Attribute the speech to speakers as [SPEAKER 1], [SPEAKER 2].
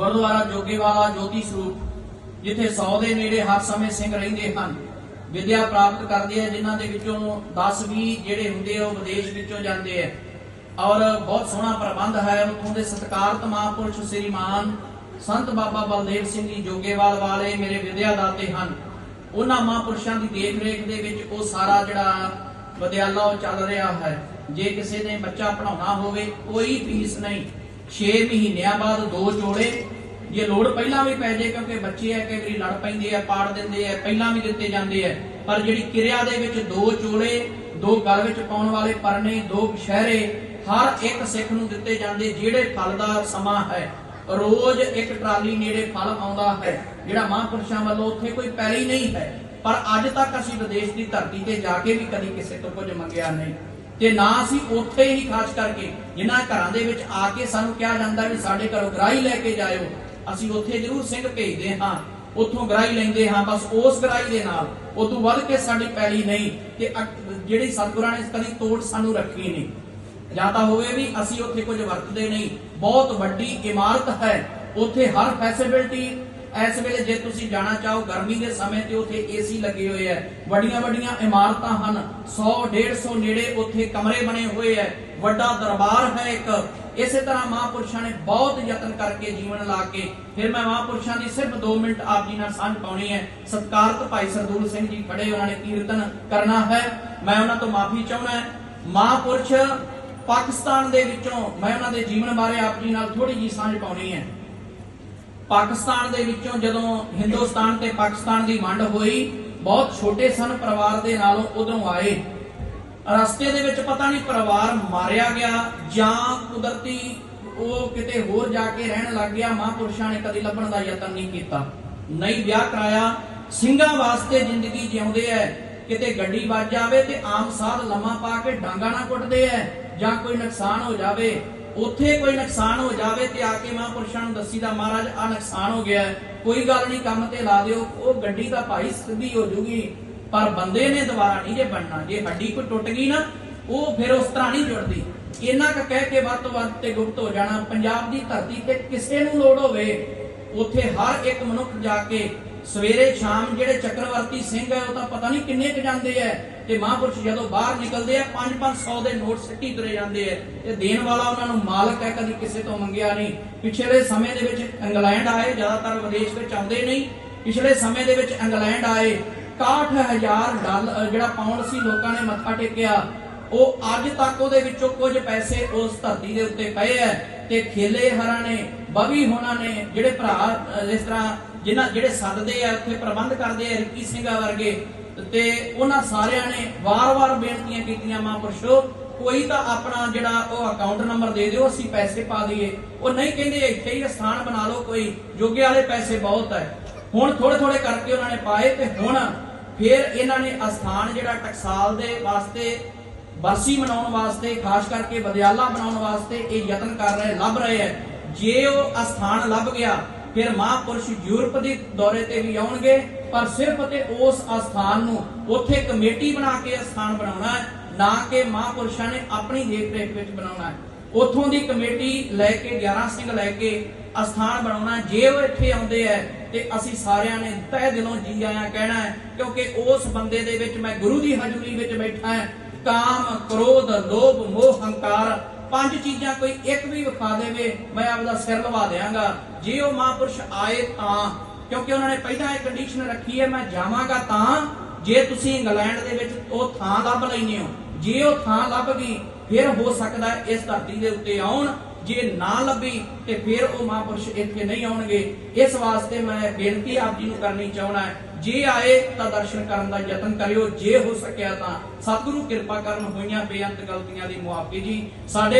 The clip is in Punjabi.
[SPEAKER 1] ਗੁਰਦੁਆਰਾ ਜੋਗੇਵਾਲਾ ਜੋਤੀ ਸਰੂਪ, ਜਿੱਥੇ 100 ਦੇ ਨੇੜੇ ਹਰ ਸਮੇਂ ਸਿੰਘ ਰਹਿੰਦੇ ਹਨ। ਵਿਦਿਆ ਪ੍ਰਾਪਤ ਕਰਦੇ ਆ, ਜਿਨ੍ਹਾਂ ਦੇ ਵਿੱਚੋਂ 10 20 ਜਿਹੜੇ ਹੁੰਦੇ ਆ, ਉਹ ਵਿਦੇਸ਼ ਵਿੱਚੋਂ ਜਾਂਦੇ ਆ। ਔਰ ਬਹੁਤ ਸੋਹਣਾ ਪ੍ਰਬੰਧ ਹੈ ਉਥੋਂ ਦੇ ਸਤਿਕਾਰਤ ਮਹਾਂਪੁਰਸ਼ ਸ੍ਰੀਮਾਨ ਸੰਤ ਬਾਬਾ ਬਲਦੇਵ ਸਿੰਘ ਜੀ ਜੋਗੇਵਾਲ ਵਾਲੇ, ਮੇਰੇ ਵਿਦਿਆ ਦਾਤੇ ਹਨ। ਉਹਨਾਂ ਮਹਾਂਪੁਰਸ਼ਾਂ ਦੀ ਦੇਖ ਰੇਖ ਦੇ ਵਿੱਚ ਉਹ ਸਾਰਾ ਜਿਹੜਾ ਵਿਦਿਆਲਾ ਉਹ ਚੱਲ ਰਿਹਾ ਹੈ। ਜੇ ਕਿਸੇ ਨੇ ਬੱਚਾ ਪੜਾਉਣਾ ਹੋਵੇ, ਕੋਈ ਫੀਸ ਨਹੀਂ। 6 ਮਹੀਨਿਆਂ ਬਾਅਦ ਦੋ ਜੋੜੇ ਜੇ ਲੋੜ ਪਹਿਲਾਂ ਵੀ ਪੈ ਜੇ, ਕਿਉਂਕਿ ਬੱਚੇ ਆ ਕਈ ਵਾਰੀ ਲੜ ਪੈਂਦੇ ਆ, ਪਾੜ ਦਿੰਦੇ ਆ, ਪਹਿਲਾਂ ਵੀ ਦਿੱਤੇ ਜਾਂਦੇ ਆ। ਪਰ ਜਿਹੜੀ ਕਿਰਿਆ ਦੇ ਵਿੱਚ ਦੋ ਚੋਲੇ, ਦੋ ਗਲ ਵਿੱਚ ਪਾਉਣ ਵਾਲੇ ਪਰਨੇ, ਦੋ ਪਸ਼ਹਿਰੇ ਹਰ ਇੱਕ ਸਿੱਖ ਨੂੰ ਦਿੱਤੇ ਜਾਂਦੇ ਜਿਹੜੇ ਫਲ ਦਾ ਸਮਾਂ ਹੈ। ਰੋਜ਼ ਇੱਕ ਟਰਾਲੀ ਨੇੜੇ ਫਲ ਆਉਂਦਾ ਹੈ। ਜਿਹੜਾ ਮਹਾਂਪੁਰਸ਼ਾਂ ਵੱਲੋਂ ਉੱਥੇ ਕੋਈ ਪੈਲੀ ਨਹੀਂ ਹੈ। ਪਰ ਅੱਜ ਤੱਕ ਅਸੀਂ ਵਿਦੇਸ਼ ਦੀ ਧਰਤੀ ਤੇ ਜਾ ਕੇ ਵੀ ਕਦੀ ਕਿਸੇ ਤੋਂ ਕੁਝ ਮੰਗਿਆ ਨਹੀਂ। ਤੇ ਨਾ ਅਸੀਂ ਉੱਥੇ ਹੀ ਖਾਸ ਕਰਕੇ ਜਿਨ੍ਹਾਂ ਘਰਾਂ ਦੇ ਵਿੱਚ ਆ ਕੇ ਸਾਨੂੰ ਕਿਹਾ ਜਾਂਦਾ ਵੀ ਸਾਡੇ ਘਰੋਂ ਗਰਾਈ ਲੈ ਕੇ ਜਾਇਓ, ਅਸੀਂ ਉੱਥੇ ਜ਼ਰੂਰ ਸਿੰਘ ਭੇਜਦੇ ਹਾਂ, ਉੱਥੋਂ ਗਰਾਈ ਲੈਂਦੇ ਹਾਂ, ਬਸ ਉਸ ਗਰਾਈ ਦੇ ਨਾਲ ਉਦੋਂ ਵੱਧ ਕੇ ਸਾਡੀ ਪੈਲੀ ਨਹੀਂ ਤੇ ਜਿਹੜੀ ਸਤਿਗੁਰਾਂ ਨੇ ਕਦੀ ਤੋੜ ਸਾਨੂੰ ਰੱਖੀ ਨਹੀਂ। ਜਾਂ ਤਾਂ ਹੋਵੇ ਵੀ ਅਸੀਂ ਉੱਥੇ ਕੁਝ ਵਰਤਦੇ ਨਹੀਂ, ਬਹੁਤ ਵੱਡੀ ਇਮਾਰਤ ਹੈ, ਉੱਥੇ ਹਰ ਫੈਸਿਲਿਟੀ ਇਸ ਵੇਲੇ ਜੇ ਤੁਸੀਂ ਜਾਣਾ ਚਾਹੋ, ਗਰਮੀ ਦੇ ਸਮੇਂ ਤੇ ਉੱਥੇ ਏਸੀ ਲੱਗੇ ਹੋਏ ਐ ਵੱਡੀਆਂ ਵੱਡੀਆਂ ਇਮਾਰਤਾਂ ਹਨ। 100 150 ਨੇੜੇ ਉੱਥੇ ਕਮਰੇ ਬਣੇ ਹੋਏ ਐ ਵੱਡਾ ਦਰਬਾਰ ਹੈ ਇੱਕ। ਇਸੇ ਤਰ੍ਹਾਂ ਮਹਾਂਪੁਰਸ਼ਾਂ ਨੇ ਬਹੁਤ ਯਤਨ ਕਰਕੇ ਜੀਵਨ ਲਾ ਕੇ, ਫਿਰ ਮੈਂ ਮਹਾਂਪੁਰਸ਼ਾਂ ਦੀ ਸਿਰਫ 2 ਮਿੰਟ ਆਪ ਜੀ ਨਾਲ ਸਾਂਝ ਪਾਉਣੀ ਹੈ। ਸਤਿਕਾਰਤ ਭਾਈ ਸਰਦੂਲ ਸਿੰਘ ਜੀ ਖੜੇ, ਉਹਨਾਂ ਨੇ ਕੀਰਤਨ ਕਰਨਾ ਹੈ। ਮੈਂ ਉਹਨਾਂ ਤੋਂ ਮਾਫੀ ਚਾਹੁੰਦਾ ਹਾਂ। ਮਹਾਂਪੁਰਸ਼ ਪਾਕਿਸਤਾਨ ਦੇ ਵਿੱਚੋਂ ਮੈਂ ਉਹਨਾਂ ਦੇ ਜੀਵਨ ਬਾਰੇ ਆਪ ਜੀ ਨਾਲ ਥੋੜੀ ਜੀ ਸਾਂਝ ਪਾਉਣੀ ਹੈ। ਪਾਕਿਸਤਾਨ ਦੇ ਵਿੱਚੋਂ ਜਦੋਂ ਹਿੰਦੁਸਤਾਨ ਤੇ ਪਾਕਿਸਤਾਨ ਦੀ ਵੰਡ ਹੋਈ, ਬਹੁਤ ਛੋਟੇ ਸਨ ਪਰਿਵਾਰ ਦੇ ਨਾਲੋਂ ਉਧਰੋਂ ਆਏ। ਰਸਤੇ ਦੇ ਵਿੱਚ ਪਤਾ ਨਹੀਂ ਪਰਿਵਾਰ ਮਾਰਿਆ ਗਿਆ ਜਾਂ ਕੁਦਰਤੀ ਉਹ ਕਿਤੇ ਹੋਰ ਜਾ ਕੇ ਰਹਿਣ ਲੱਗ ਗਿਆ, ਮਹਾਂਪੁਰਸ਼ਾਂ ਨੇ ਕਦੀ ਲੱਭਣ ਦਾ ਯਤਨ ਨਹੀਂ ਕੀਤਾ। ਨਹੀਂ ਵਿਆਹ ਕਰਾਇਆ, ਸਿੰਘਾਂ ਵਾਸਤੇ ਜ਼ਿੰਦਗੀ ਜਿਉਂਦੇ ਐ, ਕਿਤੇ ਗੱਡੀ ਵੱਜ ਜਾਵੇ ਤੇ ਆਮ ਸਾਧ ਲੰਮਾ ਪਾ ਕੇ ਡਾਂਗਾ ਨਾ ਕੁੱਟਦੇ ਐ, ਜਾਂ ਕੋਈ ਨੁਕਸਾਨ ਹੋ ਜਾਵੇ। ਉੱਥੇ ਕੋਈ ਨੁਕਸਾਨ ਹੋ ਜਾਵੇ ਤੇ ਆ ਕੇ ਮਹਾਂਪੁਰਸ਼ਾਂ ਨੂੰ ਦੱਸੀਦਾ ਮਹਾਰਾਜ ਆ ਨੁਕਸਾਨ ਹੋ ਗਿਆ ਕੋਈ ਗੱਲ ਨਹੀਂ, ਕੰਮ ਤੇ ਲਾ ਦਿਓ। ਉਹ ਗੱਡੀ ਦਾ ਭਾਈ ਸਿੱਧੀ ਹੋ ਜੂਗੀ, ਪਰ ਬੰਦੇ ਨੇ ਦੁਬਾਰਾ ਨਹੀਂ ਜੇ ਬਣਨਾ। ਜੇ ਹੱਡੀ ਕੋਈ ਟੁੱਟ ਗਈ ਨਾ, ਉਹ ਫਿਰ ਉਸ ਤਰ੍ਹਾਂ ਨਹੀਂ ਜੁੜਦੀ। ਇਹਨਾਂ ਕ ਕਹਿ ਕੇ ਵੱਧ ਤੋਂ ਵੱਧ ਤੇ ਗੁਪਤ ਹੋ ਜਾਣਾ। ਪੰਜਾਬ ਦੀ ਧਰਤੀ ਤੇ ਕਿਸੇ ਨੂੰ ਲੋੜ ਹੋਵੇ, ਉੱਥੇ ਹਰ ਇੱਕ ਮਨੁੱਖ ਜਾ ਕੇ ਸਵੇਰੇ ਸ਼ਾਮ ਜਿਹੜੇ ਚੱਕਰਵਰਤੀ ਸਿੰਘ ਹੈ ਉਹ ਤਾਂ ਪਤਾ ਨਹੀਂ ਕਿੰਨੇ ਕੁ ਜਾਂਦੇ ਐ ਤੇ ਮਹਾਂਪੁਰਸ਼ ਜਦੋਂ ਬਾਹਰ ਨਿਕਲਦੇ ਆ 5-500 ਦੇ ਨੋਟ ਸਿੱਟੀ ਤੁਰੇ ਜਾਂਦੇ ਐ ਤੇ ਦੇਣ ਵਾਲਾ ਉਹਨਾਂ ਨੂੰ ਮਾਲਕ ਹੈ ਕਦੀ ਕਿਸੇ ਤੋਂ ਮੰਗਿਆ ਨਹੀਂ। ਪਿਛਲੇ ਸਮੇਂ ਦੇ ਵਿੱਚ ਇੰਗਲੈਂਡ ਆਏ ਜ਼ਿਆਦਾਤਰ ਵਿਦੇਸ਼ ਵਿੱਚ ਆਉਂਦੇ ਨਹੀਂ। ਪਿਛਲੇ ਸਮੇਂ ਦੇ ਵਿੱਚ ਇੰਗਲੈਂਡ ਆਏ 61000 ਡਾਲਰ ਜਿਹੜਾ ਪਾਉਂਡ ਸੀ ਲੋਕਾਂ ਨੇ ਮੱਥਾ ਟੇਕਿਆ। ਉਹ ਅੱਜ ਤੱਕ ਉਹਦੇ ਵਿੱਚੋਂ ਕੁਝ ਪੈਸੇ ਉਸ ਧਰਤੀ ਦੇ ਉੱਤੇ ਪਏ ਐ ਤੇ ਖੇਲੇ ਹਰਾਂ ਨੇ ਬਵੀ ਹੋਣਾ ਨੇ ਜਿਹੜੇ ਭਰਾ ਅਹ, ਇਸ ਤਰ੍ਹਾਂ ਜਿਨ੍ਹਾਂ ਜਿਹੜੇ ਸੱਦਦੇ ਆ, ਉੱਥੇ ਪ੍ਰਬੰਧ ਕਰਦੇ ਆ ਰਿੱਕੀ ਸਿੰਘਾ ਵਰਗੇ, ਤੇ ਉਹਨਾਂ ਸਾਰਿਆਂ ਨੇ ਵਾਰ-ਵਾਰ ਬੇਨਤੀਆਂ ਕੀਤੀਆਂ ਮਹਾਂਪੁਰਸ਼ੋ ਕੋਈ ਤਾਂ ਆਪਣਾ ਜਿਹੜਾ ਉਹ ਅਕਾਊਂਟ ਨੰਬਰ ਦੇ ਦਿਓ, ਅਸੀਂ ਪੈਸੇ ਪਾ ਦਈਏ। ਉਹ ਨਹੀਂ ਕਹਿੰਦੇ, ਇੱਥੇ ਹੀ ਸਥਾਨ ਬਣਾ ਲਓ ਕੋਈ, ਜੋਗੇ ਵਾਲੇ ਪੈਸੇ ਬਹੁਤ ਹੈ ਹੁਣ ਥੋੜੇ ਥੋੜੇ ਕਰਕੇ ਉਹਨਾਂ ਨੇ ਪਾਏ ਤੇ ਹੁਣ ਫਿਰ ਇਹਨਾਂ ਨੇ ਅਸਥਾਨ ਜਿਹੜਾ ਟਕਸਾਲ ਦੇ ਵਾਸਤੇ, ਬਰਸੀ ਮਨਾਉਣ ਵਾਸਤੇ, ਖਾਸ ਕਰਕੇ ਵਿਦਿਆਲਾ ਬਣਾਉਣ ਵਾਸਤੇ ਇਹ ਯਤਨ ਕਰ ਰਹੇ, ਲੱਭ ਰਹੇ ਹੈ ਜੇ ਉਹ ਅਸਥਾਨ ਲੱਭ ਗਿਆ ਫਿਰ ਮਹਾਂਪੁਰਸ਼ ਯੂਰਪ ਦੇ ਦੌਰੇ ਤੇ ਵੀ ਆਉਣਗੇ, ਪਰ ਸਿਰਫ ਤੇ ਉਸ ਅਸਥਾਨ ਨੂੰ ਉੱਥੇ ਕਮੇਟੀ ਬਣਾ ਕੇ ਅਸਥਾਨ ਬਣਾਉਣਾ ਹੈ, ਨਾ ਕਿ ਮਹਾਂਪੁਰਸ਼ਾਂ ਨੇ ਆਪਣੀ ਦੇਖ ਰੇਖ ਵਿੱਚ ਬਣਾਉਣਾ ਹੈ। ਉਥੋਂ ਦੀ ਕਮੇਟੀ ਲੈ ਕੇ 11 ਸਿੰਘ ਲੈ ਕੇ ਅਸਥਾਨ ਬਣਾਉਣਾ, ਜੇ ਉਹ ਇੱਥੇ ਆਉਂਦੇ ਐ ਤੇ ਅਸੀਂ ਸਾਰਿਆਂ ਨੇ ਤਹਿ ਦਿਲੋਂ ਜੀ ਆਇਆਂ ਕਹਿਣਾ ਹੈ, ਕਿਉਂਕਿ ਉਸ ਬੰਦੇ ਦੇ ਵਿੱਚ ਮੈਂ ਗੁਰੂ ਦੀ ਹਜ਼ੂਰੀ ਵਿੱਚ ਬੈਠਾ ਹਾਂ। ਕਾਮ, ਕ੍ਰੋਧ, ਲੋਭ, ਮੋਹ, ਹੰਕਾਰ ਪੰਜ ਚੀਜ਼ਾਂ ਕੋਈ ਇੱਕ ਵੀ ਵਿਖਾ ਦੇਵੇ, ਮੈਂ ਆਪਦਾ ਸਿਰ ਲਵਾ ਦਿਆਂਗਾ। ਜੇ ਉਹ ਮਹਾਂਪੁਰਸ਼ ਆਏ ਤਾਂ, ਕਿਉਂਕਿ ਉਹਨਾਂ ਨੇ ਪਹਿਲਾਂ ਇਹ ਕੰਡੀਸ਼ਨ ਰੱਖੀ ਹੈ, ਮੈਂ ਜਾਵਾਂਗਾ ਤਾਂ, ਜੇ ਤੁਸੀਂ ਇੰਗਲੈਂਡ ਦੇ ਵਿੱਚ ਉਹ ਥਾਂ ਲੱਭ ਲੈਂਦੇ ਹੋ। ਜੇ ਉਹ ਥਾਂ ਲੱਭ ਗਈ, ਫਿਰ ਹੋ ਸਕਦਾ ਇਸ ਧਰਤੀ ਦੇ ਉੱਤੇ ਆਉਣ। ਜੇ ਨਾ ਲੱਭੀ, ਤੇ ਫਿਰ ਉਹ ਮਹਾਂਪੁਰਸ਼ ਇੱਥੇ ਨਹੀਂ ਆਉਣਗੇ। ਇਸ ਵਾਸਤੇ ਮੈਂ ਬੇਨਤੀ ਆਪ ਜੀ ਨੂੰ ਕਰਨੀ ਚਾਹਣਾ ਜੇ ਆਏ ਤਾਂ ਦਰਸ਼ਨ ਕਰਨ ਦਾ ਯਤਨ ਕਰਿਓ। ਜੇ ਹੋ ਸਕਿਆ ਤਾਂ, ਸਤਿਗੁਰੂ ਕਿਰਪਾ ਕਰਨ ਹੋਈਆਂ ਬੇਅੰਤ ਗਲਤੀਆਂ ਦੀ ਮੁਆਫੀ ਜੀ। ਸਾਡੇ